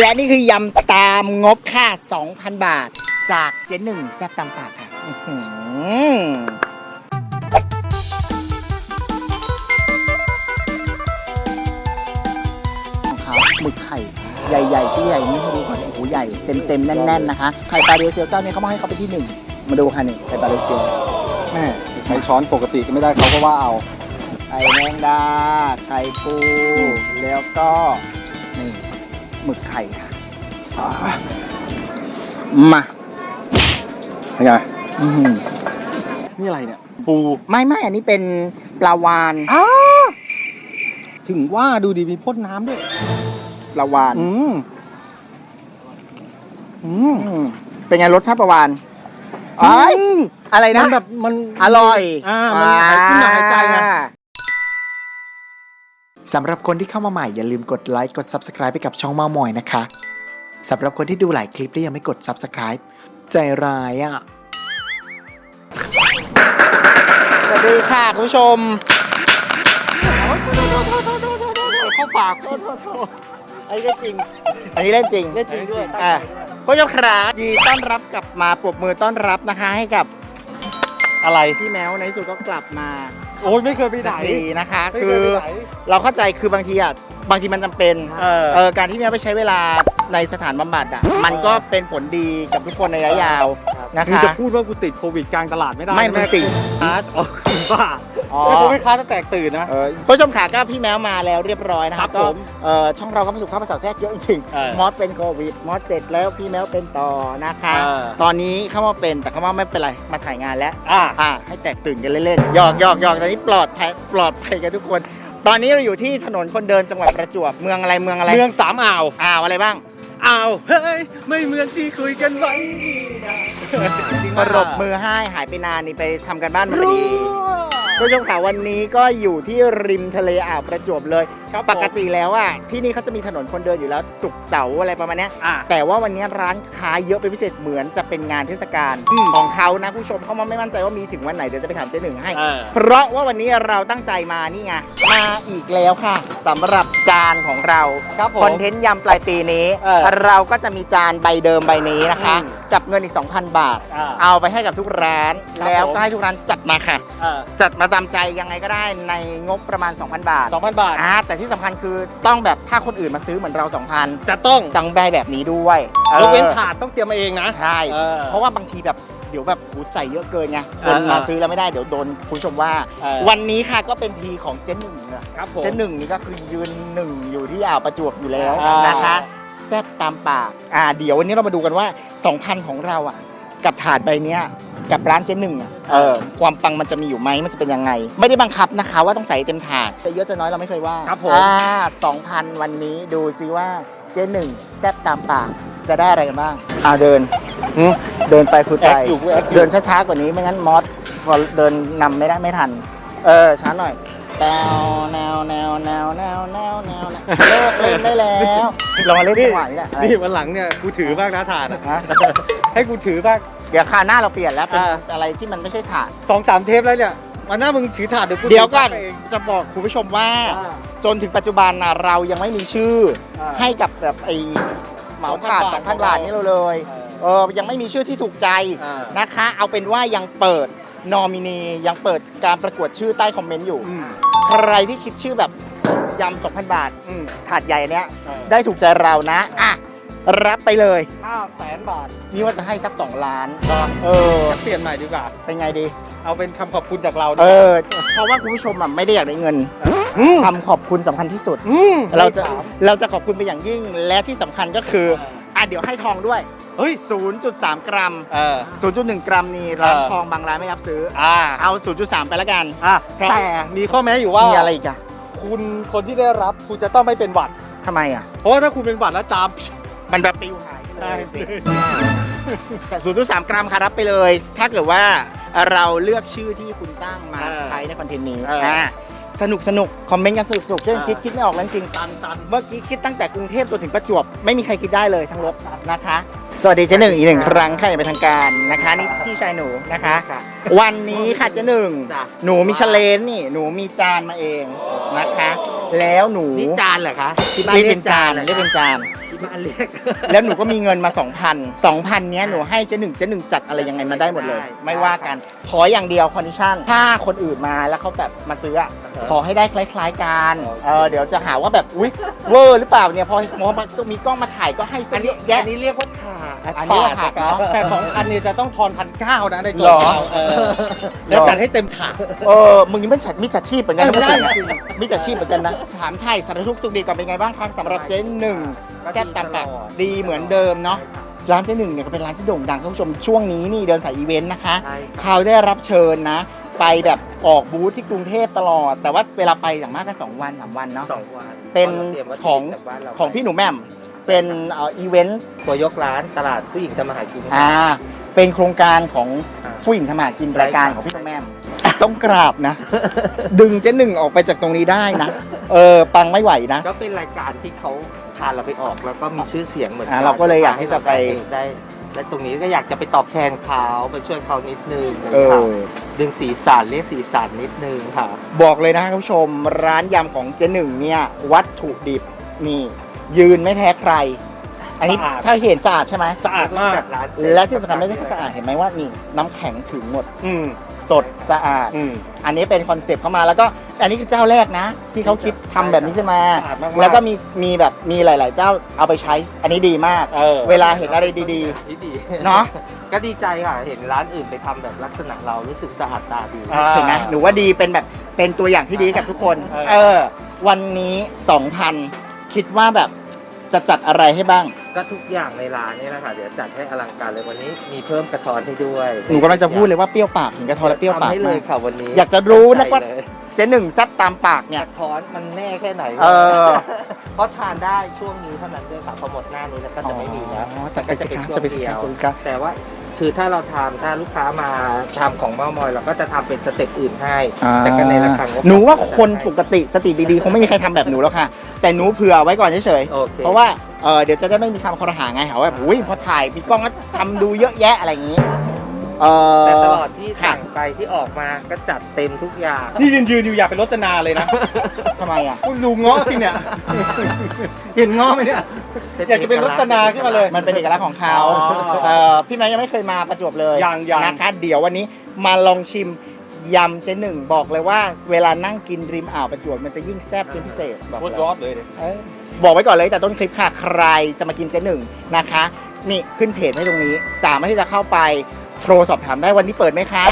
และนี่คือยำตามงบค่า2,000 บาท จากเจ๊หนึ่งแซ่บตามปากค่ะอื้อหือของเขาหมึกไข่ ใหญ่ๆชิ้นใหญ่นี่ให้ดูก่อนโอ้โหใหญ่เต็มๆ แน่นๆ นะคะ ไข่ปลาเรียวเซียวเจ้านี้เขามาให้เขาไปที่หนึ่งมาดูค่ะนี่ไข่ปลาเรียวเซียวแม่ใช้ช้อนปกติก็ไม่ได้เขาก็ว่าเอา ไข่แมงดาไข่ปูแล้วก็นี่ หมึกไข่ค่ะมาเป็นไงอื้อหือนี่อะไรเนี่ย ปูไม่ไม่อันนี้เป็นปลาวานอ้าถึงว่าดูดีมีพ่นน้ำด้วย ปลาวานอืมอืมอืมเป็นไงรสชาติปลาวานเอ้ยอะไรมันะนแบบมันอร่อยอ่ามันหายขึ้นมาหายใจไง สำหรับคนที่เข้ามาใหม่อย่าลืมกดไลค์กด Subscribe ไปกับช่องเมามอยนะคะสำหรับคนที่ดูหลายคลิปแล้วยังไม่กด Subscribe ใจร้ายอะสวัสดีค่ะคุณผู้ชมเข้าปากอันนี้เล่นจริง อันนี้เล่นจริง เล่นจริงด้วยอะคุณผู้ชมครับยินดีต้อนรับกลับมาปรบมือต้อนรับนะคะให้กับอะไร พี่แมวในที่สุดก็กลับมา โอ้ยไม่เคยไปไหนสักทีนะคะ ไม่คืเคยอไปไหนเราเข้าใจคือบางทีอะบางทีมันจำเป็นเออ เออการที่แมวไปใช้เวลา ในสถานบำบัดอะมันก็เป็นผลดีกับทุกคนในระยะยาวนะมึงคะ จะพูดว่ากูติดโควิดกลางตลาดไม่ได้ไม่มันติดค้าอ๋อคุณบ้าอ๋อ ไม่กูไม่ค้าจะแตกตื่นนะ เออคุณผู้ชมขาก็พี่แมวมาแล้วเรียบร้อยนะคครัรับบก็ผมเออช่องเราก็ประสบความประสบแทรกเยอะจริงเออๆมอสเป็นโควิดมอสเสร็จแล้วพี่แมวเป็นต่อนะคะ เออ ตอนนี้เข้ามาเป็นแต่เข้ามาไม่เป็นไรมาถ่ายงานแล้ว อ่าอ่าให้แตกตื่นกันเล่นๆหยอกหยอกหยอกตอนนี้ปลอดภัยปลอดภัยกันทุกคน ตอนนี้เราอยู่ที่ถนนคนเดินจังหวัดประจวบเมืองอะไรเมืองอะไรเมืองสามอ่าว อ่าวอะไรบ้าง อ้าวเฮ้ยไม่เหมือนที่คุยกันไว้ปรบมือให้หายไปนานนี่ไปทำกันบ้านมาพอดีคุณ ผู้ชมค่ะวันนี้ก็อยู่ที่ริมทะเลอ่าวประจวบเลย ครับผมปกติแล้วอะที่นี่เขาจะมีถนนคนเดินอยู่แล้วสุกร์เสาร์อะไรประมาณเนี้ยอ่าแต่ว่าวันนี้ร้านค้าเยอะเป็นพิเศษเหมือนจะเป็นงานเทศกาลอืม ของเขานะคุณผู้ชมเขามาไม่มั่นใจว่ามีถึงวันไหนเดี๋ยวจะไปถามเจ๊หนึ่งให้ เออ เพราะว่าวันนี้เราตั้งใจมานี่ไงมาอีกแล้วค่ะสำหรับจานของเราครับผมคอนเทนต์ยำปลายปีนี้ เออเราก็จะมีจานใบเดิมใบนี้นะคะ อืมกับเงินอีก 2,000 บาท อ่าเอาไปให้กับทุกร้าน ครับแล้วผม ก็ให้ทุกร้านจัดมาค่ะ เออจัดมาตามใจยังไงก็ได้ในงบประมาณ 2,000 บาทสองพันบาท อ่าแต่ที่สำคัญคือต้องแบบถ้าคนอื่นมาซื้อเหมือนเรา 2,000จะต้องต้องได้แบบนี้ด้วยยกเว้นออถาดต้องเตรียมมาเองนะ ใช่ เออเพราะว่าบางทีแบบเดี๋ยวแบบหูใส่เยอะเกินไงคอ่านมาซื้อแล้วไม่ได้เดี๋ยวโดนคุณผู้ชมว่า เออ วันนี้ค่ะก็เป็นทีของเจ๊หนึ่งเลยครับผม เจ๊หนึ่งนี่ก็คือยืนหนึ่งอยู่ที่อ่าวประจวบอยู่แล้วอ่านนะคะ แซ่บตามปากอ่าเดี๋ยววันนี้เรามาดูกันว่า 2,000 ของเราอะ กับถาดใบเนี้ย กับร้านเจ๊หนึ่งอะเออ ความปังมันจะมีอยู่ไหมมันจะเป็นยังไง ไม่ได้บังคับนะคะ ว่าต้องใส่เต็มถาดแต่เยอะจะน้อยเราไม่เคยว่าครับผม อ่า2,000วันนี้ดูซิว่าเจ๊หนึ่งแซ่บตามปากจะได้อะไรกันบ้างอ่าเดิน อืม เดินไปคุยแอไปคอยู่กูแอคอยู่ เดินช้าๆกว่านี้ไม่งั้นมอสพอเดินนำไม่ได้ไม่ทัน เออช้าหน่อยแนวแนวแนวแนวแนวแนวแนวเลิกเล่นได้แล้วลองมาเล่นจังหวะนี้แหละอะไร นี่วันหลังเนี่ยกูถือบ้างนะถาดอะฮะ ให้กูถือบ้าง เดี๋ยวคราวหน้าเราเปลี่ยนแล้วเป็นอ่า อะไรที่มันไม่ใช่ถาดสองสามเทปแล้วเนี่ยวันหน้ามึงถือถาดเดี๋ยวกูเดี๋ยวก่อนถืบ้างเอง จะบอกคุณผู้ชมว่า อ่าจนถึงปัจจุบันนะเรายังไม่มีชื่ออ่าให้กับแบบไอเหมาถาด2,000 2,000บาทนี่เราเลยเออเออยังไม่มีชื่อที่ถูกใจอ่านะคะ เอาเป็นว่ายังเปิดนอมินียังเปิดการประกวดชื่อใต้คอมเมนต์อยู่ อืมใครที่คิดชื่อแบบยำ2,000 บาท อืม ถาดใหญ่อันเนี้ยเออได้ถูกใจเรานะ อะ รับไปเลยห้าแสนบาทนี่ว่าจะให้สัก 2 ล้าน ก็เออจะเปลี่ยนใหม่ดีกว่า เป็นไงดี เอาเป็นคำขอบคุณจากเราดีเอกอเพราะว่าคุณผู้ชมอะไม่ได้อยากได้เงินอืมคำขอบคุณสำคัญที่สุด อืมเราจะไม่ถามเราจะขอบคุณไปอย่างยิ่งและที่สำคัญก็คืออะเดี๋ยวให้ทองด้วย เฮ้ย 0.3 กรัม เออ 0.1 กรัมนี่ร้านเออ ทองบางร้านไม่รับซื้อ อ่า เอา 0.3 ไปแล้วกัน อะ ครับ แต่มีข้อแม้อยู่ว่า มีอะไรอีกอะคุณคนที่ได้รับคุณจะต้องไม่เป็นหวัด ทำไมอะเพราะว่าถ้าคุณเป็นหวัดแล้วจาม มันแบบปิวหายไปเลยได้สิศูนย์จุดสามกรัมค่ะรับไปเลย ถ้าเกิดว่าเราเลือกชื่อที่คุณตั้งมาเออใช้ในคอนเทนต์นี้เอออ่่าสนุกสนุกคอมเมนต์กันสนุกสนุกเช่นเออคิดคิดไม่ออกแล้วจริง ตันตันเมื่อกี้คิดตั้งแต่กรุงเทพจนถึงประจวบ ไม่มีใครคิดได้เลยทั้งรถนะคะ สวัสดีเจ๊หนึ่งอีกหนึ่งครั้งค่ะอย่างเป็นทางการนะคะนี่พี่ชายหนูนะคะวันนี้ค่ะเจ๊หนึ่งจ้ะ หนูมีเชลเลนนี่หนูมีจานมาเองนะคะ แล้วหนูนี่จานเหรอคะที่บ้เรียกเป็นจานเรียกเป็นจาน บ้านเรียกแล้วหนูก็มีเงินมา 2,000 2,000เนี้ยหนูให้เจ๊หนึ่งเจ๊หนึ่งจัดอะไรยังไงมาได้หมดเลย ได้ไม่ว่ากัน ขออย่างเดียวคอนดิชั่นถ้าคนอื่นมาแล้วเขาแบบมาซื้ออะขอให้ได้คล้าย ๆกันเออเดี๋ยวจะหาว่าแบบอุ๊ยเวอร์หรือเปล่าเนี่ยพอพอมามีกล้องมาถ่ายก็ให้ซะอันเยนี้อะแยะอันนี้เรียกว่าถาด อันนี้ว่าถาดเนาะแต่สองพันเนี่ยจะต้องทอนพันเก้านะในโจทหรย์อเราเออแล้วจัดให้เต็มถาด เออ มึงนี่เป็นฉัดมิจฉาชีพเหมือนกันนะเออพวกได้มึงอะมิจฉาชีพเหมือนกันนะ ถามไทยสารทุกข์สุขดีก่อนเป็นไงบ้างครับสำหรับเจ๊หนึ่งแซ่บตามปากดีเหมือนเดิมเนาะร้านเจ๊หนึ่งเนี่ยก็เป็นร้านที่โด่งดังท่านผู้ชมช่วงนี้นี่เดินสายอีเวนต์นะคะใช่ครับเขาได้รับเชิญนะ ไปแบบออกบูธที่กรุงเทพตลอด แต่ว่าเวลาไปอย่างมากก็สองวันสามวันเนาะสองวันเป็นพราะราตรียมวัตถุของดิบจากบ้านเราของพี่หนูแหม่ม เป็นเอ่ออีเวนต์ตัวยกร้านตลาดผู้หญิงทำมาหากิน อ่าเป็นโครงการของอ่า ผู้หญิงทำมาหากินใช่รายการครับของพี่หนูแหม่มต้องกราบนะ ดึงเจ๊หนึ่งออกไปจากตรงนี้ได้นะ เออปังไม่ไหวนะ ก็เป็นรายการที่เขาพาเราไปออกแล้วก็มีชื่อเสียงเหมือนกัอ่าเราก็เลยอยากที่จะไป ได้ และตรงนี้ก็อยากจะไปตอบแทนเขาไปช่วยเขานิดนึงเอค่ะอ ดึงสีสันเรียกสีสันนิดนึงค่ะ บอกเลยนะคุณผู้ชมร้านยำของเจ๊หนึ่งเนี่ยวัตถุดิบนี่ ยืนไม่แพ้ใคร อันนี้สะอาด ถ้าเห็นสะอาดใช่ไหมสะอาดมากจัดร้านเสร็จและที่สำคัญไม่ใช่แค่สะอาดเห็นไหมว่านี่น้ำแข็งถึงหมดอืมสดสะอาด อืม อันนี้เป็นคอนเซปต์เข้ามาแล้วก็อันนี้คือเจ้าแรกนะ ที่เขาคิดทำแบบนี้ขึ้นมา สะอาดมากๆ แล้วก็มีมีแบบมีหลาย ๆ เจ้าเอาไปใช้ อันนี้ดีมาก เออ เวลาเห็นอะไรดีที่ดีเนาะก็ดีใจค่ะ เห็นร้านอื่นไปทำแบบลักษณะเรารู้สึกสะอาดตาดี อ่าๆใช่ไหมหนูว่าดีเป็นแบบเป็นตัวอย่างที่ดีให้กับทุกคน เออ เออ วันนี้ 2,000 คิดว่าแบบ จะจัดอะไรให้บ้าง ก็ทุกอย่างในร้านนี่แหละค่ะเดี๋ยวจัดให้อลังการเลยวันนี้มีเพิ่มกระท้อนให้ด้วยหนูกำลังจะพูดเลยว่าเปรี้ยวปากถึงกระทอและเปรี้ยวปากทำให้เลมายกค่ะวันนี้อยากจะรู้นะว่าใจเลยเจ๊หนึ่งแซบตามปากเนี่ย กระท้อนมันแน่แค่ไหนเออ เพราะทานได้ช่วงนี้เท่านั้นด้วยค่ะพอหมดหน้านี้แล้วก็จะไม่มีแล้ว อ๋อจัดไปสิคะก็จัดไปเป็นสิช่วงคะเดียวจัดไปสิคะ แต่ว่าคือถ้าเราทำถ้าลูกค้ามาทำของเมามอย เราก็จะทำเป็นสเต็ปอื่นให้ แต่ก็ในราคางบหนูว่าคนปกติสติดีๆ คงไม่มีใครทำแบบหนูแล้วค่ะ แต่หนูเผื่อไว้ก่อนเฉยโอเค ๆเพราะว่าเออเดี๋ยวจะได้ไม่มีคำคอรหาไงหาว่าแบบอุ้ยพอถ่ายมีกล้องก็ทำดูเยอะแยะอะไรอย่างนี้เออ แต่ตลอดที่ค่ะ สั่งไปที่ออกมาก็จัดเต็มทุกอย่างนี่ยืนยืนอยู่อยากเป็นรจนาเลยนะ ทำไมอะคุณดูเงาะสิเนี่ย เห็นเงาะไหมเนี่ย อยากจะเป็นรจนาขึ้นมาเลย มันเป็นเอกลักษณ์ของเขาอ๋อ เออพี่แม่ยังไม่เคยมาประจวบเลยยังยังนะคะเดี๋ยววันนี้มาลองชิม ยำเจ๊หนึ่งบอกเลยว่า เวลานั่งกินริมอ่าวประจวบมันจะยิ่งแซ่บเป็นพิเศษบอกโคตรเลยยอดเลยดิเอ้ยบอกไว้ก่อนเลยแต่ต้นคลิปค่ะใครจะมากินเจ๊หนึ่งนะคะ นี่ขึ้นเพจให้ตรงนี้ สามารถที่จะเข้าไปโทรสอบถามได้วันนี้เปิดไหมคะ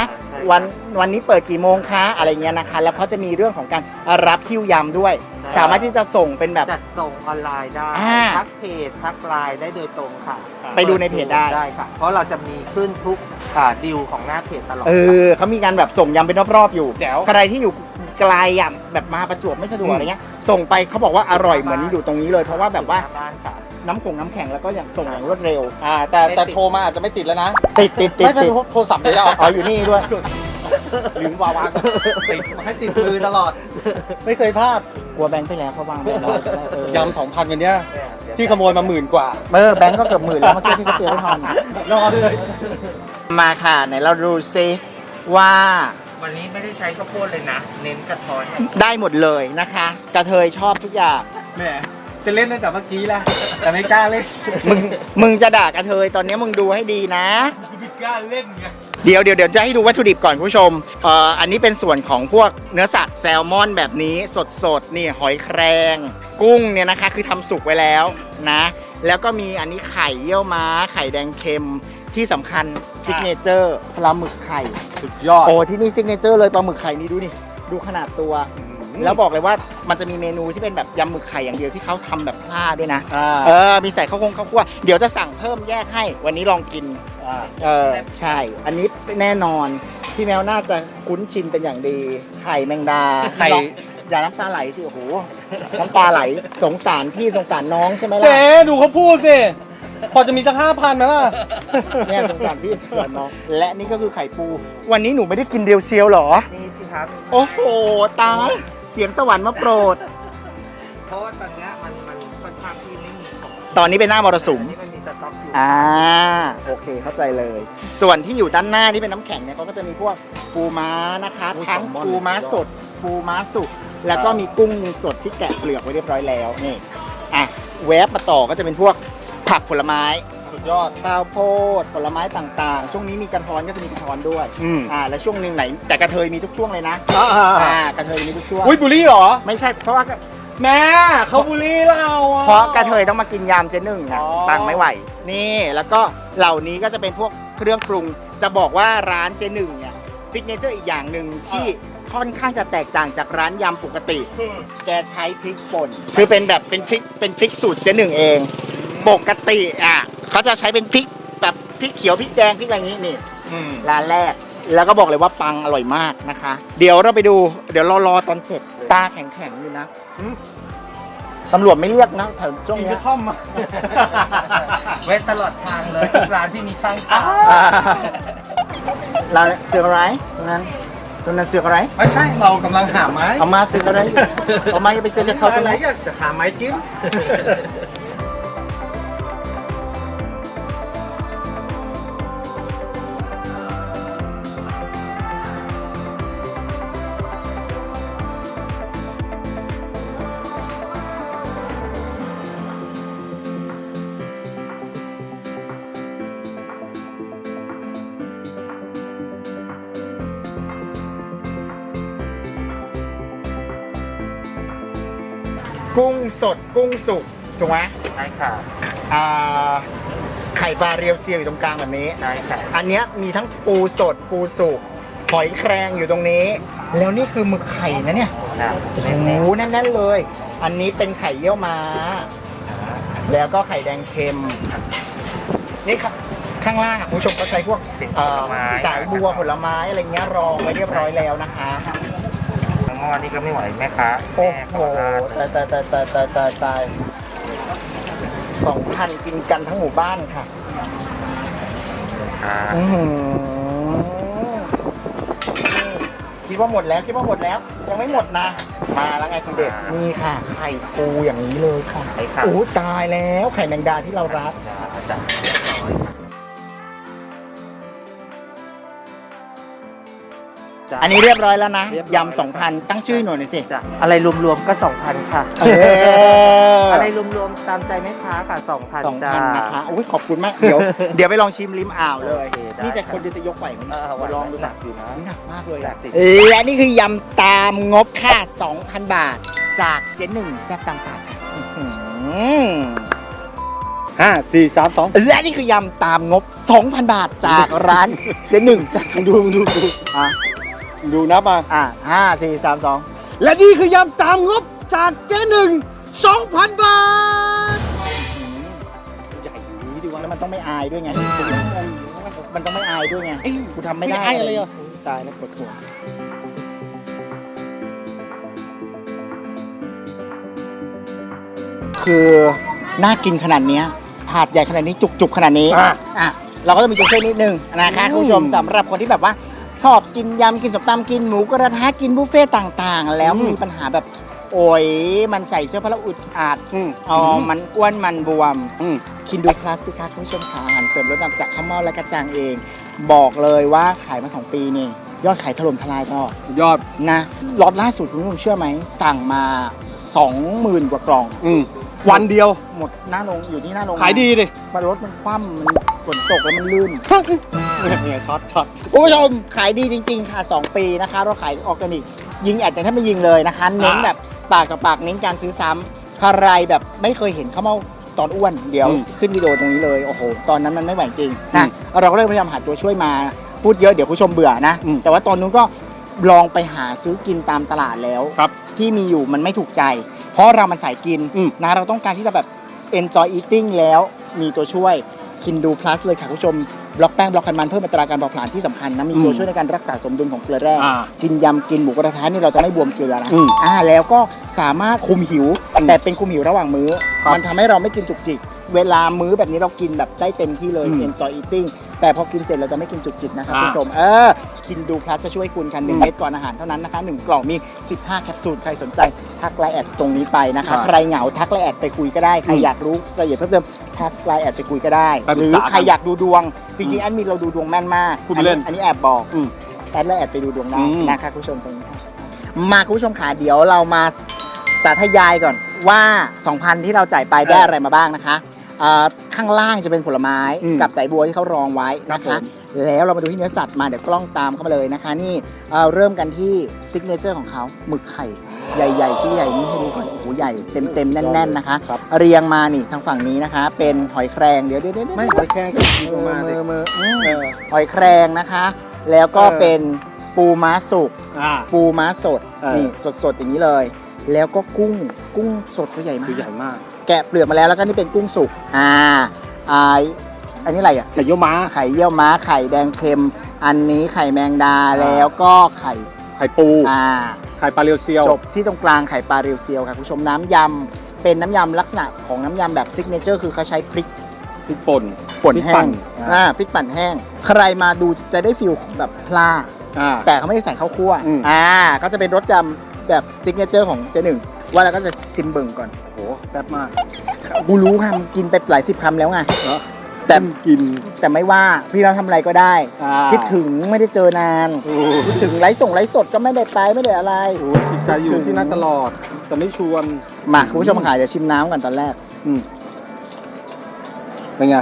วันวันนี้เปิดกี่โมงคะอะไรเงี้ยนะคะ แล้วเขาจะมีเรื่องของการรับคิวยำด้วยสามารถที่จะส่งเป็นแบบ จัดส่งออนไลน์ได้อ่าทักเพจทักไลน์ได้โดยตรงค่ะไปดูในเพจได้ ได้ค่ะ เพราะเราจะมีขึ้นทุกอ่าดิวของหน้าเพจตลอดเออเขามีการแบบส่งยำเป็นรอบๆอยู่แจ๋ว ใครที่อยู่ไกลอะแบบมาประจวบไม่สะดวกอะไรเงี้ยส่งไปเขาบอกว่าอร่อยเหมือนอยู่ตรงนี้เลย เพราะว่าแบบว่าหน้บ้านค่ะ น้ำคงน้ำแข็งแล้วก็อย่างส่งอย่างรวดเร็ว อ่าแต่ไม่แต่ติดโทรมาอาจจะไม่ติดแล้วนะติดติดติดไม่ใช่ติดโทรศัพท์เลยแล้วอ๋ออยู่นี่ด้วยลืมวาวาติดมาให้ติดมือตลอด ไม่เคยพลาดกลัวแบงค์ไปแล้วเขาวางแบงค์ไว้ก็ได้เออยำสองพันวันเนี้ยที่ขโมยมาหมื่นกว่าเออแบงค์ก็เกือบหมื่นแล้วเมื่อกี้ที่เขาเตรียมไว้ทอนรอเลย มาค่ะไหนเราดูซิว่าวันนี้ไม่ได้ใช้ข้าวโพดเลยนะ เน้นกระท้อนได้หมดเลยนะคะ กระเทยชอบทุกอย่างแหม จะเล่นตั้งแต่เมื่อกี้แล้วแต่ไม่กล้าเล่นมึงมึงจะด่ากระเทยตอนนี้มึงดูให้ดีนะ ไม่กล้าเล่นไงเดี๋ยวเดี๋ยวเดี๋ยวจะให้ดูวัตถุดิบก่อนคุณผู้ชมเอ่ออันนี้เป็นส่วนของพวกเนื้อสัตว์แซลมอนแบบนี้สดสดๆนี่หอยแครง กุ้งเนี่ยนะคะ คือทำสุกไว้แล้วนะ แล้วก็มีอันนี้ไข่เยี่ยวม้า ไข่แดงเค็มที่สำคัญซิกเนเจอร์ปลาหมึกไข่ สุดยอดโอ้ที่นี่ซิกเนเจอร์เลยปลาหมึกไข่นี่ดูนี่ดูขนาดตัว แล้วบอกเลยว่ามันจะมีเมนูที่เป็นแบบยำหมึกไข่อย่างเดียวที่เขาทำแบบพลาด้วยนะ อ่าเออ มีใส่ข้าวคงข้าวคั่วเดี๋ยวจะสั่งเพิ่มแยกให้ วันนี้ลองกิน อ่าเออ ใช่ อันนี้แน่นอน พี่แมวน่าจะคุ้นชินเป็นอย่างดี ไข่แมงดาไข่ ลองอย่าน้ำตาไหลสิ โอ้โห น้ำตาไหล สงสารพี่สงสารน้องใช่ไหมล่ะ เจ๊ดูเขาพูดสิ พอจะมีสักห้าพันไหมล่ะ เนี่ยสงสารพี่สงสารน้อง และนี่ก็คือไข่ปู วันนี้หนูไม่ได้กินเรียวเซียวเหรอ นี่สิครับ โอ้โห ตาย เสียงสวรรค์มาโปรด เพราะว่าตอนเนี้ยมันมันค่อนข้างที่ไม่มีของตอนนี้เป็นหน้ามรสุมที่มันมีสต็อกอยู่อ่าโอเคเข้าใจเลย ส่วนที่อยู่ด้านหน้าที่เป็นน้ำแข็งเนี่ยเขาก็จะมีพวกปูม้านะคะโอ้ยทั้งแซลมอนปูม้าสด ปูม้าสุกแล้วก็มีกุ้งสดที่แกะเปลือกไว้เรียบร้อยแล้วนี่อะแวบมาต่อก็จะเป็นพวกผักผลไม้ สุดยอด ข้าวโพดผลไม้ต่างๆ ช่วงนี้มีกระท้อนก็จะมีกระท้อนด้วยอืม อ่าแล้วช่วงหนึ่งไหน แต่กระเทยมีทุกช่วงเลยนะอ่าอ่ากระเทยมีทุกช่วงอุ้ยบุรี่เหรอ ไม่ใช่เพราะว่าแม่เขาบุรี่เราอ เพราะกระเทยต้องมากินยำเจหนึ่งนะอ๋อ ปังไม่ไหว นี่แล้วก็เหล่านี้ก็จะเป็นพวกเครื่องปรุง จะบอกว่าร้านเจหนึ่งเนี่ยซิกเนเจอร์อีกอย่างหนึ่งที่ค่อนข้างจะแตกต่างจากร้านยำปกติแกใช้พริกป่น คือเป็นแบบเป็นพริกเป็นพริกสูตรเจหนึ่งเอง ปกติอะ เขาจะใช้เป็นพริกแบบพริกเขียวพริกแดงพริกอะไรอย่างนี้นี่อืมร้านแรก แล้วก็บอกเลยว่าปังอร่อยมากนะคะ เดี๋ยวเราไปดู เดี๋ยวรอรอตอนเสร็จตาแข็งๆอยู่นะอืมตำรวจไม่เรียกนะแถวช่วงกินเนี้กย ระท่อมมาไว้ตลอดทางเลยทุกร้านที่มีข้างทางอ่า เราเสือกอะไรตรงนั้นตรงนั้นเสือกอะไรไม่ใช่เรากำลังหาไม้เอามาเสือกอะไรเอามาอย่าไปเสือกกับเขาตรงอะไรนั้นก็จะหาไม้จิ้ม สดกุ้งสุกถูกไหมใช่ค่ะอ่าไข่ปลาเรียวเซียวอยู่ตรงกลางแบบนี้ ใช่ค่ะอันเนี้ยมีทั้งปูสดปูสุกหอยแครงอยู่ตรงนี้ แล้วนี่คือหมึกไข่นะเนี่ยครับโอ้โหแน่นๆเลย อันนี้เป็นไข่เยี่ยวม้า แล้วก็ไข่แดงเค็ม นี่ค่ะข้างล่างอะคุณผู้ชมก็ใช้พวกเอ่อสายบัวผลไม้อะไรเงี้ยรองไว้เรียบร้อยแล้วนะคะทั้ง หม้อนี่ก็ไม่ไหวแม่ค้าโอ้แม่โหขอลาตายตายตายตายตายตายตายสองพันกินกันทั้งหมู่บ้านค่ะค่ะอื้อหือนี่คิดว่าหมดแล้วคิดว่าหมดแล้ว ยังไม่หมดนะ มาแล้วไงคุณเด็กนี่ค่ะไข่ปูอย่างนี้เลยค่ะใช่ค่ะโอ้ตายแล้วไข่แมงดาที่เรารัก จ้าจ้า จ้ะอันนี้เรียบร้อยแล้วนะเรียบร้อย ยำสองพันตั้งชื่อหน่อยหน่อยสิจ้ะอะไรรวมๆก็2,000ค่ะเอออะไรรวมๆตามใจแม่ค้าค่ะ2,000สองจ้า พันนะคะ อุ้ยขอบคุณมาก เดี๋ยว เดี๋ยวไปลองชิมริมอ่าวเลย โอเคได้นี่แต่คนเดียวจะยกไหวไหมเออมาลองดูหหนันักกอยู่นะหนักมากเลยหนัอะกจริงและนี่คือยำตามงบค่ะ 2,000 บาท จากเจ๊หนึ่งแซ่บต่างๆค่ะอื้อหือห้าสี่สามสองและนี่คือยำตามงบ 2,000 บาทจากร้าน เจ๊หนึ่งแซ่บดูดูดูอะ ดูนับมา อะห้าสี่สามสองและนี่คือยำตามงบจากเจ๊หนึ่งสองพันบาทใหญ่นี้ดีวะแล้วมันต้องไม่อายด้วยไง มันต้องไม่อายด้วยไงกูทำไม่ได้ไม่อายอะไรอะตายแล้วปวดหัวคือน่ากินขนาดเนี้ยถาดใหญ่ขนาดนี้จุกๆขนาดนี้อะ อะเราก็จะมีตัวช่วยนิดนึงนะคะอืมคุณผู้ชมสำหรับคนที่แบบว่า ชอบกินยำกินสมตำกินหมูกระทะกินบุฟเฟ่ต์ต่างๆ แล้วมีปัญหาแบบโอ้ยมันใส่เสื้อผ้าแล้วอึดอัดอืมอ๋อมันอ้วนมันบวมอืมคินดูคลาสสิกค่ะคุณผู้ชมขาอาหารเสริมรสนำจากข้าวเม่าและกระจังเอง บอกเลยว่าขายมา 2 ปีนี่ยอดขายถล่มทลายก็ยอดนะล็อตล่าสุดคุณผู้ชมเชื่อไหม สั่งมา 20,000 กว่ากล่องอืมวันเดียวหมดหน้าโรงอยู่ที่หน้าโรงขายดีดิมันรถมันคว่ำมันฝ นตกแล้วมันลื่นเนี่ยช็อตช็อตคุณผู้ชมขายดีจริง ๆ ค่ะ 2 ปีนะคะ เราขายออร์แกนิก ยิงแอดแต่ถ้าไม่ยิงเลยนะคะ เน้นแบบปากกับปากเน้นการซื้อซ้ำใครแบบไม่เคยเห็นข้าวเม่าตอนอ้วนเดี๋ยวอืมขึ้นวิดีโอตรงนี้เลย โอ้โห ตอนนั้นมันไม่ไหวจริงอืนะมเราก็เลยพยายามหาตัวช่วยมาพูดเยอะเดี๋ยวผู้ชมเบื่อนะอืมแต่ว่าตอนนู้นก็ลองไปหาซื้อกินตามตลาดแล้วครับที่มีอยู่มันไม่ถูกใจ เพราะเรามันสายกินอืมนะเราต้องการที่จะแบบ enjoy eating แล้วมีตัวช่วย คินดู plus เลยค่ะคุณผู้ชมบล็อกแป้งบล็อกไขมันเพิ่มอัตราการเผาผลาญที่สำคัญนะมีตัวอืมช่วยในการรักษาสมดุลของเกลือแร่อ่ากินยำกินหมูกระทะนี่เราจะไม่บวมเกลือนะอืมอ่าแล้วก็สามารถคุมหิวอืมแต่เป็นคุมหิวระหว่างมื้อ ครับ มันทำให้เราไม่กินจุกจิก เวลามื้อแบบนี้เรากินแบบได้เต็มที่เลย อืม enjoy eating แต่พอกินเสร็จเราจะไม่กินจุกจิกนะครับอ่า คุณผู้ชม เออ กินดู plus จะช่วยคุณค่ะหนึ่งอืมเม็ดก่อนอาหารเท่านั้นนะคะหนึ่งกล่องมี 15 แคปซูล ใครสนใจ ทักไลน์แอดตรงนี้ไปนะคะครับใครเหงาทักไลน์แอดไปคุยก็ได้ ใครอืมอยากรู้รายละเอียดเพิ่มเติมทักไลน์แอดไปคุยก็ได้ ไปปหรึรืกอษากันใครอยากดูดวง จริงๆแอดมินเราดูดวงแม่นมากพูดไปเล่นอันนี้แอบบอกอืมแอดและแอดไปดูดวงได้อืม นะคะคุณผู้ชมตรงนี้ค่ะมาคุณผู้ชมขาเดี๋ยวเรามาสาธยายก่อนว่า 2,000 ที่เราจ่ายไปได้อะไรมาบ้างนะคะเอ่อข้างล่างจะเป็นผลไม้อืมกับสายบัวที่เขารองไว้นะครัคะ บผม แล้วเรามาดูที่เนื้อสัตว์มาเดี๋ยวกล้องตามเข้ามาเลยนะคะนี่เอ่อเริ่มกันที่ซิกเนเจอร์ของเขาหมึกไข่ใหญ่ๆชิ้นใหญ่นี่ให้ดูก่อนโอ้โหใหญ่เต็มๆแน่นๆนะคะ ครับ เรียงมานี่ทางฝั่งนี้นะคะ เป็นหอยแครงเดี๋ยวเดี๋ยวเดี๋ยวไม่เดี๋ยวหอยแครงก็กินออกมามืเลยอมืออืมเออ หอยแครงนะคะ แล้วก็เออ เป็นปูม้าสุก อ่า ปูม้าสดเออ นี่สดๆอย่างนี้เลย แล้วก็กุ้งกุ้งสดตัวใหญ่มาคือกใหญ่มาก แกะเปลือกมาแล้วแล้วก็นี่เป็นกุ้งสุกอ่าอ่าอันนี้อะไรอะไข่เยี่ยวม้า ไข่เยี่ยวม้าไข่แดงเค็ม อันนี้ไข่แมงดาแล้วก็ไข่ไข่ปู อ่า ไข่ปลาเรียวเซียว จบที่ตรงกลางไข่ปลาเรียวเซียวค่ะคุณผู้ชมน้ำยำเป็นน้ำยำลักษณะของน้ำยำแบบซิกเนเจอร์คือเขาใช้พริกพริกป่นป่นพริกแห้ปั่งนอ่าพริกปั่นแห้ง ใครมาดูจะได้ฟิลแบบพลาอ่า แต่เขาไม่ได้ใส่ข้าวคั่วอืม อ่าก็จะเป็นรสยำแบบซิกเนเจอร์ของเจหนึ่งว่าแล้วก็จะซิมเบิงก่อนโห แซ่บมาก กูรู้ค่ะมันกินไปหลายสิบคำแล้วไงเนาะแต่กิน แต่ไม่ว่าพี่เราทำอะไรก็ได้ อ่า คิดถึงไม่ได้เจอนาน โอ้คิดถึงไลฟ์ส่งไลฟ์สดก็ไม่ได้ไปไม่ได้อะไรโหจิตใจอยู่ที่นั่นตลอด แต่ไม่ชวนมาคุณผู้ชมค่ะเดี๋ยวชิมน้ำก่อนตอนแรก อืมเป็นไง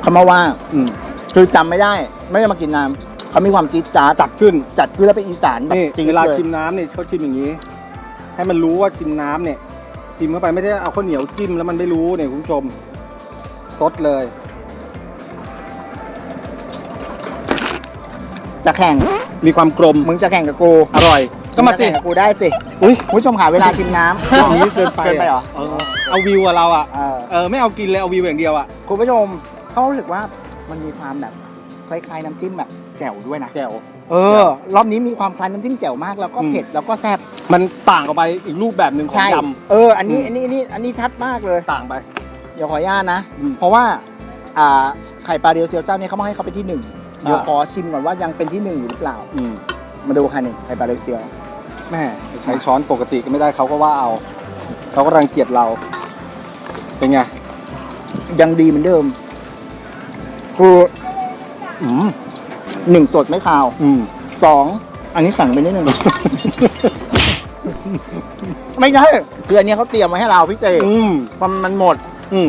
เขามาว่า อืม คือจำไม่ได้ ไม่ได้มากินน้ำเขามีความจี๊ดจ๊าดจัดขึ้น จัดคือแล้วไปนอีสานแบบนี่จี๊ดเวลาเลยชิมน้ำเนี่ยเขาชิมอย่างนี้ ให้มันรู้ว่าชิมน้ำเนี่ย ชิมเข้าไปไม่ได้เอาข้าวเหนียวจิ้มแล้วมันไม่รู้เนี่ยคุณผู้ชมซดเลย จะแข่งมีความกลมมึงจะแข่งกับกูอร่อย ก็มาสิ งจะแข่งกับกูได้สิอุ้ยคุณผู้ชมค่ะเวลาชิมน้ำอย่างนี้เกินไปเกินไปเหรอเออเอาวิวอะเราอะเออ เออไม่เอากินเลยเอาวิวอย่างเดียวอะคุณผู้ชมเขารู้สึกว่ามันมีความแบบคล้ายๆน้ำจิ้มแบบแจ่วด้วยนะ แจ่ว เออ รอบนี้มีความคล้ายน้ำจิ้มแจ่วมากแล้วก็อืมเผ็ดแล้วก็แซ่บมันต่างออกไปอีกรูปแบบหนึ่งของใช่ยเอออันนี้อันนี้อันนี้อันนี้ชัดมากเลยำต่างไป เดี๋ยวขออนุญาตนะอืมเพราะว่าอ่าไข่ปลาเรียวเซียวเจ้าเนี่ยเขามาให้เขาเป็นที่หนึ่งเดี๋ยวอ่าขอชิมก่อนว่ายังเป็นที่หนึ่งอยู่หรือเปล่าอืมมาดูค่ะนี่ไข่ปลาเรียวเซียวแม่ใช้ช้อนปกติก็ไม่ได้เขาก็ว่าเอาเขาก็รังเกียจเรา เป็นไงยังดีเหมือนเดิมคืออืม หนึ่งสดไม่คาวอืมสองอันนี้สั่งไปนิดนึง ไม่ใช่คืออันนี้เขาเตรียมไว้ให้เราพิเศษอืมมันมันหมด อืม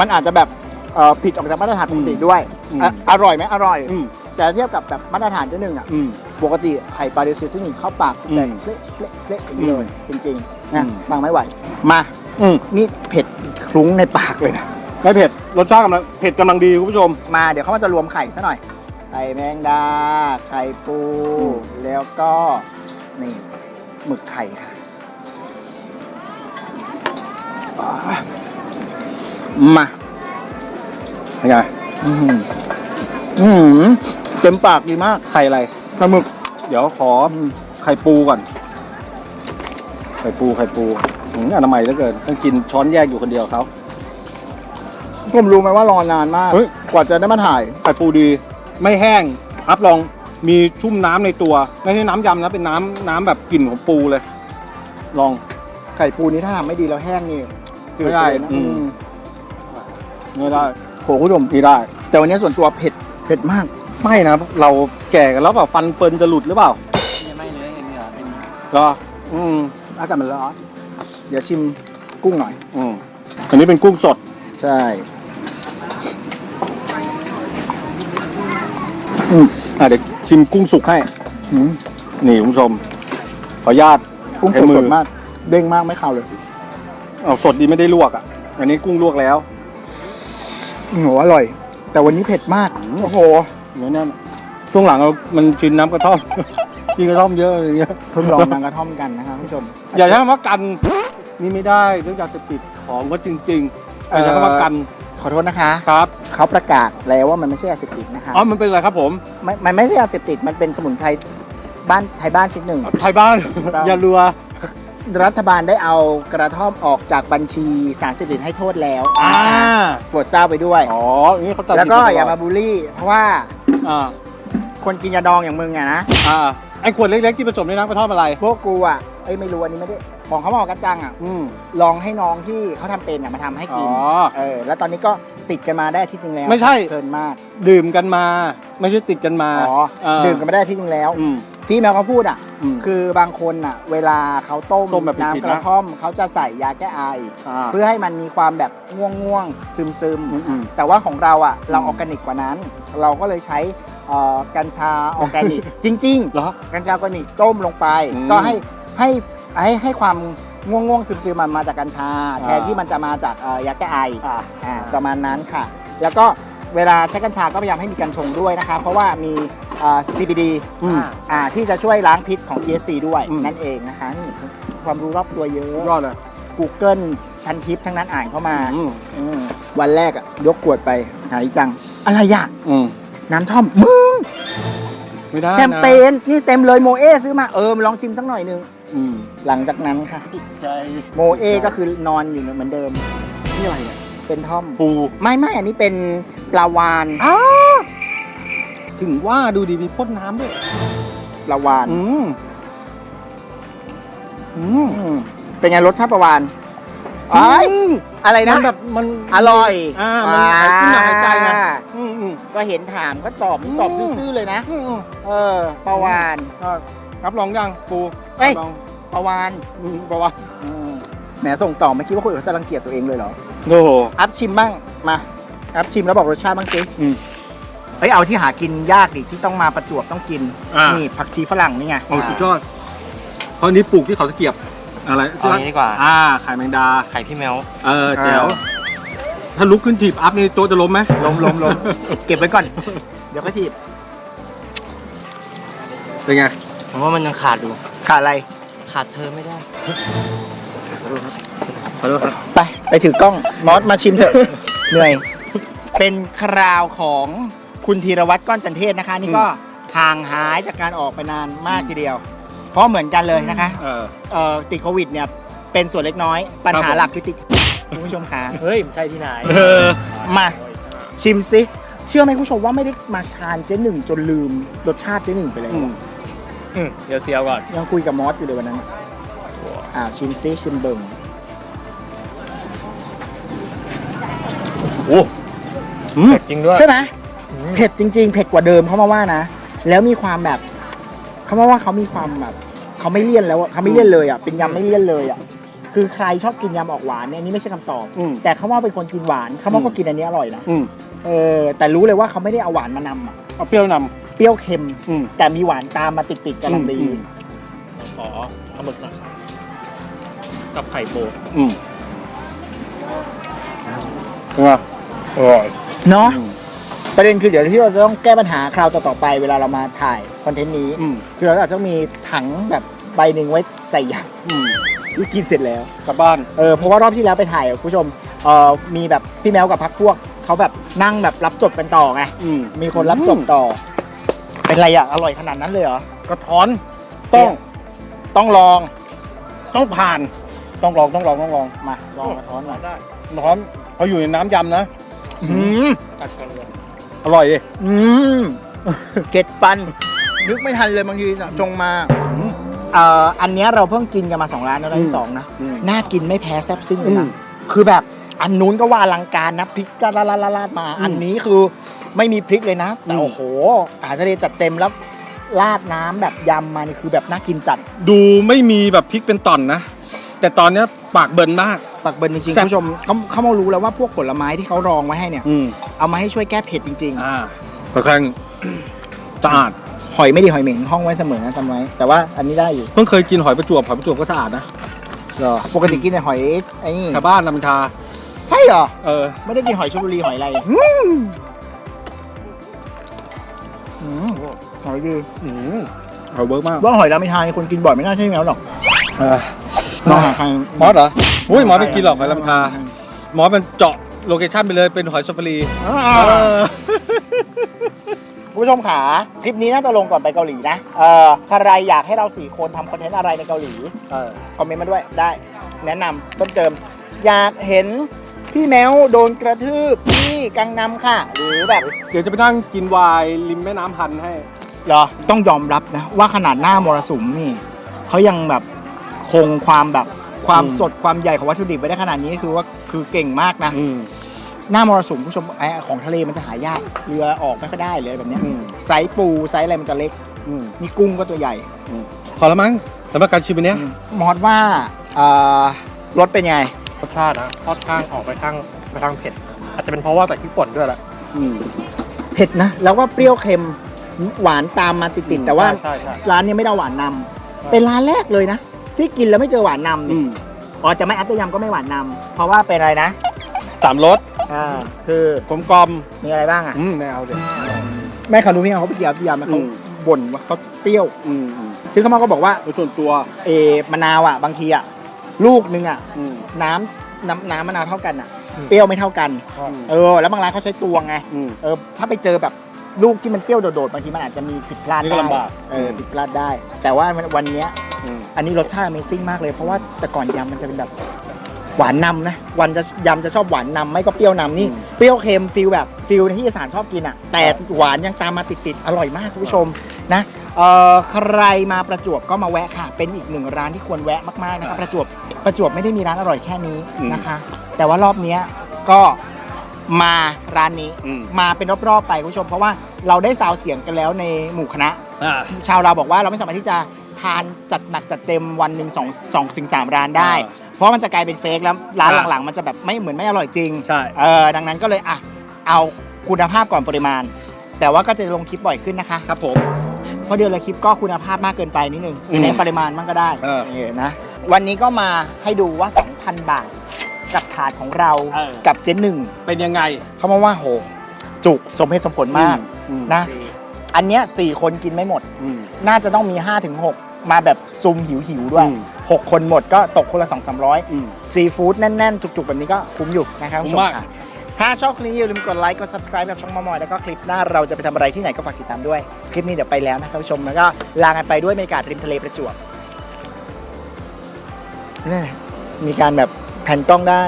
มันอาจจะแบบเอ่อผิดออกจากมาตรฐานปกติด้วยอืม อะอร่อยไหมอร่อย อืมแต่เทียบกับแบบมาตรฐานที่หนึ่งอะ อืม ปกติไข่ปลาเรียวซีที่หนึ่งเข้าปากอืมแบบเละเละเละอย่างนี้เลยจริงๆนะอืม ฟังไม่ไหว มาอืมนี่เผ็ดคลุ้งในปากเลยนะ ไม่เผ็ดรสชาติกำลังเผ็ดกำลังดีคุณผู้ชม มาเดี๋ยวเขามาจะรวมไข่ซะหน่อยไข่ แมงดา ไข่ปูอืมแล้วก็นี่หมึกไข่ค่ะอ่ามาเป็นไงอือหืออื้อหือเต็มปากดีมาก ไข่อะไรปลาหมึก เดี๋ยวขออืมไข่ปูก่อน ไข่ปูไข่ปูอืมอนามัยเหลือเกินต้องกินช้อนแยกอยู่คนเดียวเขาผมรู้ไหมว่ารอนานมาก เฮ้ย กว่าจะได้มาถ่าย ไข่ปูดี ไม่แห้งรับรองมีชุ่มน้ำในตัวไม่ใช่น้ำยำนะเป็นน้ำน้ำแบบกลิ่นของปูเลย ลองไข่ปูนี้ถ้าทำไม่ดีแล้วแห้งนี่จืดไม่ได้เลยนะอืมอืมไม่ได้โหคุณผู้ชมนี่ได้ แต่วันนี้ส่วนตัวเผ็ดเผ็ดมาก ไม่นะเราแก่กันแล้วแบบฟันเฟิร์นจะหลุดหรือเปล่าไม่เลยเนี่ยเป็นเหรออืมอากาศมันร้อนเดี๋ยวชิมกุ้งหน่อย อืมอันนี้เป็นกุ้งสด ใช่ อืมอะเดี๋ยวชิมกุ้งสุกให้ อืมนี่คุณผู้ชม ขออนุญาต กุ้งใช้สมืดอๆมาก เด้งมากไม่ขาวเลยเอาสดดีไม่ได้ลวกอะ อันนี้กุ้งลวกแล้ว โอ้โหอร่อย แต่วันนี้เผ็ดมาก อืม โอ้โหเดี๋ยวนั่นช่วงหลังเรามันชินน้ำกระท่อม กินกระท่อมเยอะอย่างเงี้ยเพิ่งลองนางกระท่อมกันนะครับคุณผู้ชม อย่าใช้คำว่ากัน นี่ไม่ได้เรื่องยาเสพติดของก็จริงๆอย่าใช้คำว่ากัน ขอโทษนะคะ ครับเขาประกาศแล้วว่ามันไม่ใช่ยาเสพติดนะคะอ๋อมันเป็นอะไรครับผมไม่มันไม่ใช่ยาเสพติดมันเป็นสมุนไพรบ้านไทยบ้านชิ้นหนึ่ง ไทยบ้านครับอย่ารัว รัฐบาลได้เอากระท่อมออกจากบัญชีสารเสพติดให้โทษแล้วอ่าโปรดทราบไปด้วย อ๋ออย่างนี้เขาตัดแล้วก็สินตลดอย่ามาบูลลี่ เพราะว่าอ่าคนกินยาดองอย่างมึงอะนะอ่าไอ้ขวดเล็กๆที่ผสมในน้ำกระท่อมอะไร พวกกูอะเอ้ยไม่รู้อันนี้ไม่ได้ ของเขาบอกกระจังอะอืมลองให้น้องที่เขาทำเป็นอะมาทำให้อ๋กิอน เออ แล้วตอนนี้ก็ติดกันมาได้อาทิตย์นึงแล้วไม่ใช่เกินมากดื่มกันมา ไม่ใช่ติดกันมาอ๋อเออดื่มกันมาได้อาทิตย์นึงแล้ว อืมที่แมวเขาพูดอะ อืม คือบางคนอะ เวลาเขาต้มต้มแบบผิดๆน้ำกระท่อมเขาจะใส่ยาแก้ไอ อ่า เพื่อให้มันมีความแบบง่วงง่วงๆซึมซึมๆอืมอืมแต่ว่าของเราอะเราอืมออร์แกนิกกว่านั้น เราก็เลยใช้เอ่อกัญชาออร์แกนิก จริง เหรอ ๆ กัญชาออร์แกนิกต้มลงไป อืมก็ให้ให้ ให้ให้ความง่วงง่วงๆซึมซึมๆมันมาจากกัญชา แทนที่มันจะมาจากเอ่อยาแก้ไออ่าอ่าประมาณนั้นค่ะ แล้วก็เวลาใช้กัญชาก็พยายามให้มีกัญชงด้วยนะคะ เพราะว่ามีเอ่อ CBD อืมอ่าที่จะช่วยล้างพิษของ THC ด้วยอืมนั่นเองนะคะนี่ความรู้รอบตัวเยอะยอดเลย Google พันทิปทั้งนั้นอ่านเข้ามาอืมอืมวันแรกอะยกขวดไปหายจัง อะไรอะอืมน้ำท่อมมึงไม่ได้นะแชมเปญนี่เต็มเลยโมเอซื้อมาเออมาลองชิมสักหน่อยหนึง อืมหลังจากนั้นค่ะใจโมเอก็คือนอนอยู่เหมือนเดิม นี่อะไรเนี่ยเป็นท่อม ปูไม่ไม่อันนี้เป็นปลาวานอ้าถึงว่าดูดีมีพ่นน้ำด้วย ปลาวานอืมอืมอืมเป็นไงรสชาติปลาวานไอ้ยอะไรมันะนแบบมันอร่อยอ่ามันหายขึ้นมาหายใจไงอ่าอืมอืมก็เห็นถามก็ตอบตอบซื่อๆเลยนะ อืมอืมเออปลาวานอ่า รับรองยังปูเอ้ย รับรองปลาวานอืมบอกว่าอืมแหมส่งต่อไม่คิดว่าคนอื่นเขาจะรังเกียจตัวเองเลยเหรอ โอ้โห อัพชิมบ้างมาอัพชิมแล้วบอกรสชาติบ้างสิอืมเฮ้ยเอาที่หากินยากดิที่ต้องมาประจวบต้องกินอ่านี่ นี่ผักชีฝรั่งนี่ไงโอ้สุดยอดเพราะอันนี้ปลูกที่เขาตะเกียบอะไรเอาอันนี้ดีกว่า อ่าไข่แมงดา ไข่พี่แมว เออแจ๋วถ้าลุกขึ้นถีบอัพนี่โต๊ะจะล้มไหมลมลมลมเก็บไว้ก่อน เดี๋ยวก็ทีบเป็นไง ผมว่ามันยังขาดอยู่ ขาดอะไร ขาดเธอไม่ได้ขอโทษครับ ไป ไปถือกล้องมอสมาชิมเถอะ เหนื่อย เป็นคราวของคุณธีรวัตรก้อนจันเทศนะคะ นี่ก็ห่างหายจากการออกไปนานมากทีเดียว เพราะเหมือนกันเลยนะคะเออ เอ่อติดโควิดเนี่ยเป็นส่วนเล็กน้อย ปัญครับหาผมหลักคือติดคุณผู้ชมขาเฮ้ยมันใช่ที่ไหนเออ มาชิมซิเชื่อไหมคุณผู้ชมว่าไม่ได้มาทานเจ๊หนึ่งจนลืมรสชาติเจ๊หนึ่งไปเลย อืม อืมเดี๋ยวเซียวก่อน ยังคุยกับมอสอยู่เลยวันนั้น อ่าชิมซิชิมเบิงโอ้อืมจริงด้วย ใช่ไหมเผ็ดจริง ๆ เผ็ดกว่าเดิมเขามาว่านะ แล้วมีความแบบ เขามาว่าเขามีความแบบเขาไม่เลี่ยนแล้วอะเขาไม่เลี่ยนเลยอะเป็นยำไม่เลี่ยนเลยอะคือใครชอบกินยำออกหวานเนี่ยอันนี่ไม่ใช่คำตอบ อืม แต่เขาว่าเป็นคนกินหวานเขาว่าก็กินอันนี้อร่อยนะอืมเออแต่รู้เลยว่าเขาไม่ได้เอาหวานมานำอะเอาเปรี้ยวน เปรี้ยวเค็มำอืม แต่มีหวานตามมาติดๆกำลังดีอืม ขอปลาหมึกหน่อยกับไข่โบอืมเป็นไงอร่อยเนาะอืมประเด็นคือเดี๋ยวที่เราจะต้องแก้ปัญหาคราวต่อๆไปเวลาเรามาถ่ายคอนเทนต์นี้ อืมคือเราอาจจะต้องมีถังแบบใบหนึ่งไว้ใส่ยอืมำที่กินเสร็จแล้ว กลับบ้าน เออเพราะว่ารอบที่แล้วไปถ่ายอะคุณผู้ชมเออมีแบบพี่แมวกับพักพวกเขาแบบนั่งแบบรับจบกันต่อไง อืมมีคนรับจบต่อ เป็นไรอะอร่อยขนาดนั้นเลยเหรอกระท้อนต้องต้องลอง ต้องผ่าน ต้องลองต้องลองต้องลองมาลองกระท้อนหน่อยได้ร้อนเขาอยู่ในน้ำยำนะอืมตัดกันเลยอร่อยดิอืมเก็ดปัน นึกไม่ทันเลยบางทีจงมาอืมเอ่ออันเนี้ยเราเพิ่งกินกันมาสองร้านแล้วร้านอืที่มสองนะอืมน่ากินไม่แพ้แซ่บซิ่งเลยอืนะมคือแบบอันนู้นก็ว่าอลังการนะพริกก็ลาดลาดลาดมาอืมอันนี้คือ ไม่มีพริกเลยนะแต่อืมโอ้โหอาหารทะเลจัดเต็มแล้วราดน้ำแบบยำมานี่คือแบบน่ากินจัดดูไม่มีแบบพริกเป็นตอนนะ แต่ตอนเนี้ยปากเบิ่นมาก ปักเบิร์นจริงๆแซ่คุบ ณผู้ชมเขาเขามารู้แล้วว่าพวกผลไม้ที่เขารองไว้ให้เนี่ย อืมเอามาให้ช่วยแก้เผ็ดจริงอ่าค่อนข้างสะอาดๆหอยไม่ดีหอยเหม็นห้องไว้เสมอนะจำไว้แต่ว่าอันนี้ได้อยู่เพิ่งเคยกินหอยประจวบหอยประจวบก็สะอาดนะเหรอปกติกินแต่หอยไอ้นี่ชาวบ้านลำพญาใช่เหรอเออไม่ได้กินหอยชลบุรีหอยอะไร อืมหอยดีอืมเอาเวิร์กมากว่าหอยรามอินทรานี่คนกินบ่อยไม่น่าใช่แมวหรอกเออลองหาใครมอสเหรออุ้ยมอสไม่กินหรอกหอยลำพญามอสมันเจาะโลเคชั่นไปเลยเป็นหอยซาฟารีอ่าเออคุณผู้ชมขาคลิปนี้น่าจะลงก่อนไปเกาหลีนะเออใครอยากให้เราสี่คนทำคอนเทนต์อะไรในเกาหลีเออคอมเมนต์มาด้วยได้ แนะนำต้นเติม อยากเห็น พี่แมวโดนกระทืบที่กังนำค่ะ หรือแบบเดี๋ยวจะไปนั่งกินไวน์ริมแม่น้ำพันให้ เหรอต้องยอมรับนะ ว่าขนาดหน้ามรสุมนี่เขายังแบบคงความแบบความอืม สดความใหญ่ของวัตถุดิบไว้ได้ขนาดนี้คือว่าคือเก่งมากนะ อืม หน้ามรสุมผู้ชมไอ้ของทะเลมันจะหายากเรือออกไม่ค่อยได้เลยแบบเนี้ยอืม ไซส์ปูไซส์อะไรมันจะเล็กอืมนี่กุ้งก็ตัวใหญ่ พอแล้วมั้งสำหรับการชิมอันเนี้ย มอสว่าเอ่อรสเป็นไงร สชาตินะค่อนข้างออกไปทางไปทางเผ็ด อาจจะเป็นเพราะว่าแต่พริกป่นด้วยแหละ เผ็ดนะ แล้วก็เปรี้ยวเค็มหวานตามมาติดๆแต่ว่าใช่ใช่ร้านนี้ไม่ได้เอาหวานนำเป็นร้านแรกเลยนะ ที่กินแล้วไม่เจอหวานนำนี่อ๋อแต่ไม่อัตยำก็ไม่หวานนำเพราะว่าเป็นอะไรนะสามรสอ่าคือกลมกลมมีอะไรบ้างอะๆอืมไม่เอาเลยแม่เขาดูพี่เขาไปกินอัตยำแล้วเขาอืมบ่นว่าเขาเปรี้ยวอืมอืมซึ่งเขามาก็บอกว่า โดยส่วนตัว เออมะนาวอะบางทีอะ ลูกนึงอะอืมน้ำน้ำน้ำมะนาวเท่ากันอะ เปรี้ยวไม่เท่ากัน เออ แล้วบางร้านเขาใช้ตวงไงอืมเออถ้าไปเจอแบบลูกที่มันเปรี้ยวโดดๆบางทีมันอาจจะมีผิดพลาดนี่ก็ได้ลำบาก เออผิดพลาดได้ แต่ว่าวันเนี้ยอืมอันนี้รสชาติ Amazing มากเลย เพราะว่าแต่ก่อนยำมันจะเป็นแบบหวานนำนะ วันจะยำจะชอบหวานนำไม่ก็เปรี้ยวนำนี่ เปรี้ยวเค็มฟิลแบบฟิลที่อีสานชอบกินอะ แต่หวานยังตามมาติดๆ อร่อยมากคุณผู้ชมนะ เอ่อใครมาประจวบก็มาแวะค่ะ เป็นอีกหนึ่งร้านที่ควรแวะมากๆนะครับประจวบประจวบไม่ได้มีร้านอร่อยแค่นี้นะคะ แต่ว่ารอบเนี้ยก็มาร้านนี้อืม มาเป็นรอบๆไปคุณผู้ชม เพราะว่าเราได้ซาวเสียงกันแล้วในหมู่คณะ อ่า ชาวเราบอกว่าเราไม่สามารถที่จะทานจัดหนักจัดเต็มวันหนึ่งสองสองถึงสามร้านได้ อ่าเพราะมันจะกลายเป็นเฟกแล้วร้านอ่าหลังๆ มันจะแบบไม่เหมือนไม่อร่อยจริงใช่ เออดังนั้นก็เลยอะเอาคุณภาพก่อนปริมาณ แต่ว่าก็จะลงคลิปบ่อยขึ้นนะคะ ครับผม เพราะเดือนละคลิปก็คุณภาพมากเกินไปนิดนึงอืมเน้นปริมาณมันก็ได้เออเออนะ วันนี้ก็มาให้ดูว่า 2,000 บาท กับถาดของเราเออ กับเจนหนึ่งเป็นยังไง เขามาว่าโห จุกสมเหตุสมผลมากอืม นะ อันเนี้ยสี่คนกินไม่หมด อืม น่าจะต้องมี5-6มาแบบซุมหิวหิวๆด้วย อืม 6 คนหมดก็ตกคนละ 2 3 0 0อืมซีฟู้ดแน่น ๆ จุก ๆ แบบนี้ก็คุ้มอยู่นะครับคุ้คุณมผู้ชมมาก ค่ะ ถ้าชอบคลิปนี้อย่าลืมกดไลค์กด subscribe กับช่องมอมอยแล้วก็คลิปหน้าเราจะไปทำอะไรที่ไหนก็ฝากติดตามด้วย คลิปนี้เดี๋ยวไปแล้วนะครับผู้ชมแล้วก็ลากันไปด้วยบรรยากาศริมทะเลประจวบนี่มีการแบบแผ่นกล้องได้